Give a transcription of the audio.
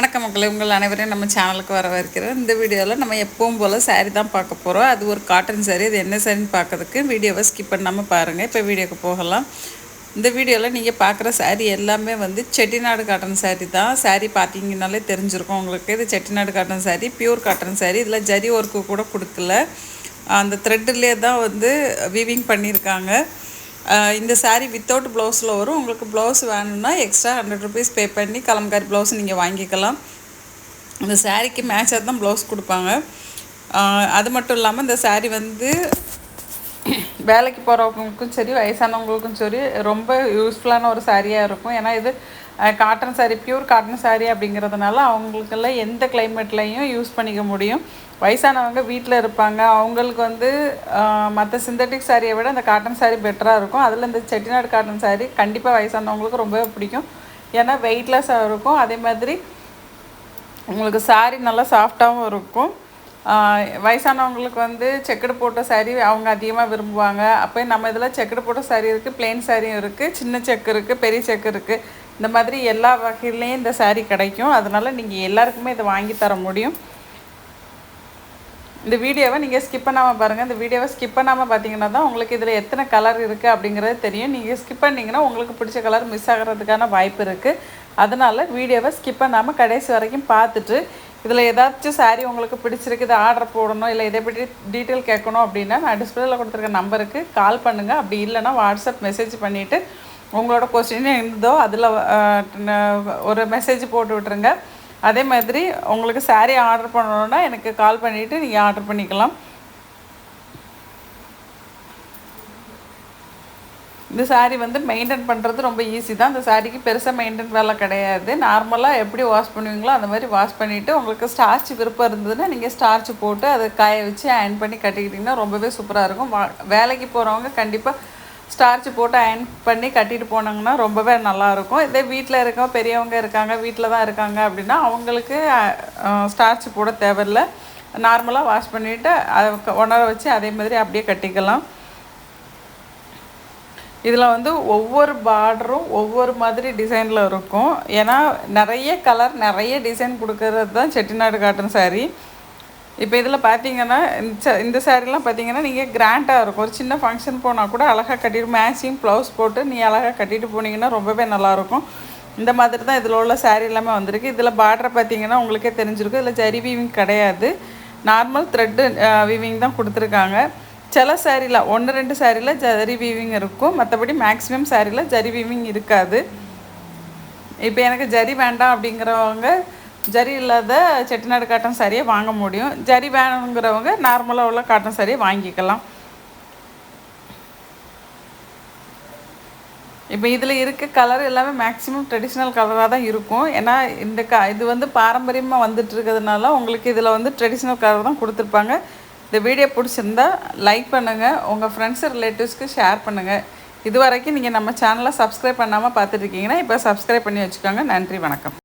வணக்கம் மக்கள் உங்கள் அனைவரையும் நம்ம சேனலுக்கு வரவேற்கிறோம். இந்த வீடியோவில் நம்ம எப்பவும் போல் சாரீ தான் பார்க்க போகிறோம் அது ஒரு காட்டன் சாரீ அது என்ன சாரின்னு பார்க்கறதுக்கு வீடியோவை ஸ்கிப் பண்ணாமல் பாருங்கள் இப்போ வீடியோக்கு போகலாம். இந்த வீடியோவில் நீங்கள் பார்க்குற சாரீ எல்லாமே வந்து செட்டிநாடு காட்டன் சாரீ தான். சாரீ பார்த்தீங்கன்னாலே தெரிஞ்சிருக்கும் உங்களுக்கு. இது Chettinad cotton saree pure cotton saree இதில் ஜரி ஒர்க்கு கூட கொடுக்கல. அந்த த்ரெட்டுலேயே தான் வந்து வீவிங் பண்ணியிருக்காங்க. இந்த சாரீ வித்தவுட் ப்ளவுஸில் வரும். உங்களுக்கு ப்ளவுஸ் வேணும்னா எக்ஸ்ட்ரா ஹண்ட்ரட் ருபீஸ் பே பண்ணி கலம்காரி ப்ளவுஸ் நீங்கள் வாங்கிக்கலாம். இந்த சாரீக்கு மேட்சாக தான் ப்ளவுஸ் கொடுப்பாங்க. அது மட்டும் இல்லாமல் இந்த சாரீ வந்து வேலைக்கு போகிறவங்களுக்கும் சரி வயசானவங்களுக்கும் சரி ரொம்ப யூஸ்ஃபுல்லான ஒரு சாரியாக இருக்கும். ஏன்னா இது cotton saree pure cotton saree அப்படிங்கிறதுனால அவங்களுக்கெல்லாம் எந்த கிளைமேட்லேயும் யூஸ் பண்ணிக்க முடியும். வயசானவங்க வீட்டில் இருப்பாங்க. அவங்களுக்கு வந்து மற்ற சிந்தட்டிக் சாரியை விட இந்த காட்டன் சாரி பெட்டராக இருக்கும். அதில் இந்த செட்டிநாடு காட்டன் சாரி கண்டிப்பாக வயசானவங்களுக்கு ரொம்பவே பிடிக்கும். ஏன்னா வெயிட்லெஸ்ஸாக இருக்கும். அதே மாதிரி உங்களுக்கு சாரி நல்லா சாஃப்டாகவும் இருக்கும். வயசானவங்களுக்கு வந்து செக்குடு போட்ட saree அவங்க அதிகமாக விரும்புவாங்க. அப்போ நம்ம இதில் செக்குடு போட்ட saree இருக்குது பிளெயின் சாரியும் இருக்குது சின்ன செக்கு இருக்குது பெரிய செக்கு இருக்குது இந்த மாதிரி எல்லா வகையிலையும் இந்த saree கிடைக்கும். அதனால் நீங்கள் எல்லாருக்குமே இதை வாங்கி தர முடியும். இந்த வீடியோவை நீங்கள் ஸ்கிப் பண்ணாமல் பாருங்கள் இந்த வீடியோவை ஸ்கிப் பண்ணாமல் பார்த்தீங்கன்னா தான் உங்களுக்கு இதில் எத்தனை கலர் இருக்குது அப்படிங்கிறது தெரியும். நீங்கள் ஸ்கிப் பண்ணிங்கன்னா உங்களுக்கு பிடிச்ச கலர் மிஸ் ஆகிறதுக்கான வாய்ப்பு இருக்குது அதனால் வீடியோவை ஸ்கிப் பண்ணாமல் கடைசி வரைக்கும் பார்த்துட்டு இதில் ஏதாச்சும் saree உங்களுக்கு பிடிச்சிருக்கு இதை ஆர்டர் போடணும் இல்லை இதை பற்றி டீட்டெயில் கேட்கணும் அப்படின்னா நான் டிஸ்பிளேல கொடுத்துருக்க நம்பருக்கு கால் பண்ணுங்கள் அப்படி இல்லைன்னா வாட்ஸ்அப் மெசேஜ் பண்ணிவிட்டு உங்களோட கொஸ்டின் இருந்தோ அதில் ஒரு மெசேஜ் போட்டு விட்டுருங்க. அதே மாதிரி உங்களுக்கு saree ஆர்டர் பண்ணணுன்னா எனக்கு கால் பண்ணிவிட்டு நீங்கள் ஆர்டர் பண்ணிக்கலாம். இந்த சாரீ வந்து மெயின்டைன் பண்ணுறது ரொம்ப ஈஸி தான். இந்த சாரிக்கு பெருசாக மெயின்டைன் வேலை கிடையாது. நார்மலாக எப்படி வாஷ் பண்ணுவீங்களோ அந்த மாதிரி வாஷ் பண்ணிவிட்டு உங்களுக்கு ஸ்டார்ச் விருப்பம் இருந்ததுன்னா நீங்கள் ஸ்டார்ச் போட்டு அதை காய வச்சு அயன் பண்ணி கட்டிக்கிட்டிங்கன்னா ரொம்பவே சூப்பராக இருக்கும். வா- வேலைக்கு போகிறவங்க கண்டிப்பாக ஸ்டார்ச் போட்டு அயன் பண்ணி கட்டிட்டு போனாங்கன்னா ரொம்பவே நல்லாயிருக்கும் இதே வீட்டில் இருக்க பெரியவங்க இருக்காங்க வீட்டில் தான் இருக்காங்க அப்படின்னா அவங்களுக்கு ஸ்டார்ச் போட தேவையில்ல. நார்மலாக வாஷ் பண்ணிவிட்டு அதை உணர வச்சு அதே மாதிரி அப்படியே கட்டிக்கலாம். இதில் வந்து ஒவ்வொரு பார்டரும் ஒவ்வொரு மாதிரி டிசைனில் இருக்கும். ஏன்னா நிறைய கலர் நிறைய டிசைன் கொடுக்கறது தான் செட்டிநாடு காட்டன் சாரீ இப்போ இதில் பார்த்தீங்கன்னா இந்த இந்த சாரீலாம் பார்த்தீங்கன்னா நீங்கள் கிராண்டாக இருக்கும். ஒரு சின்ன ஃபங்க்ஷன் போனால் கூட அழகாக கட்டிட்டு மேட்சிங் ப்ளவுஸ் போட்டு நீ அழகாக கட்டிட்டு போனீங்கன்னா ரொம்பவே நல்லாயிருக்கும் இந்த மாதிரி தான் இதில் உள்ள சாரீ எல்லாமே வந்திருக்கு. இதில் பார்டர் பார்த்தீங்கன்னா உங்களுக்கே தெரிஞ்சிருக்கும். இதில் ஜரி வீவிங் கிடையாது. நார்மல் த்ரெட்டு வீவிங் தான் கொடுத்துருக்காங்க. சில சாரியில் ஒன்று ரெண்டு சாரியில் ஜரி வீவிங் இருக்கும். மற்றபடி மேக்ஸிமம் சாரியில் ஜரி வீவிங் இருக்காது. இப்போ எனக்கு ஜரி வேண்டாம் அப்படிங்கிறவங்க ஜரி இல்லாத செட்டிநாடு காட்டன் சாரியை வாங்க முடியும். ஜரி வேணுங்கிறவங்க நார்மலாக உள்ள காட்டன் சாரியை வாங்கிக்கலாம். இப்போ இதில் இருக்க கலர் எல்லாமே மேக்ஸிமம் ட்ரெடிஷ்னல் கலராக தான் இருக்கும். ஏன்னா இந்த க இது வந்து பாரம்பரியமாக வந்துட்டு இருக்கிறதுனால உங்களுக்கு இதில் வந்து ட்ரெடிஷ்னல் கலர் தான் கொடுத்துருப்பாங்க. இந்த வீடியோ பிடிச்சிருந்தா லைக் பண்ணுங்கள் உங்கள் ஃப்ரெண்ட்ஸ் ரிலேட்டிவ்ஸ்க்கு ஷேர் பண்ணுங்கள் இது வரைக்கும் நீங்கள் நம்ம சேனலை சப்ஸ்கிரைப் பண்ணாமல் பார்த்துட்ருக்கீங்கன்னா இப்போ சப்ஸ்கிரைப் பண்ணி வச்சுக்கோங்க. நன்றி வணக்கம்.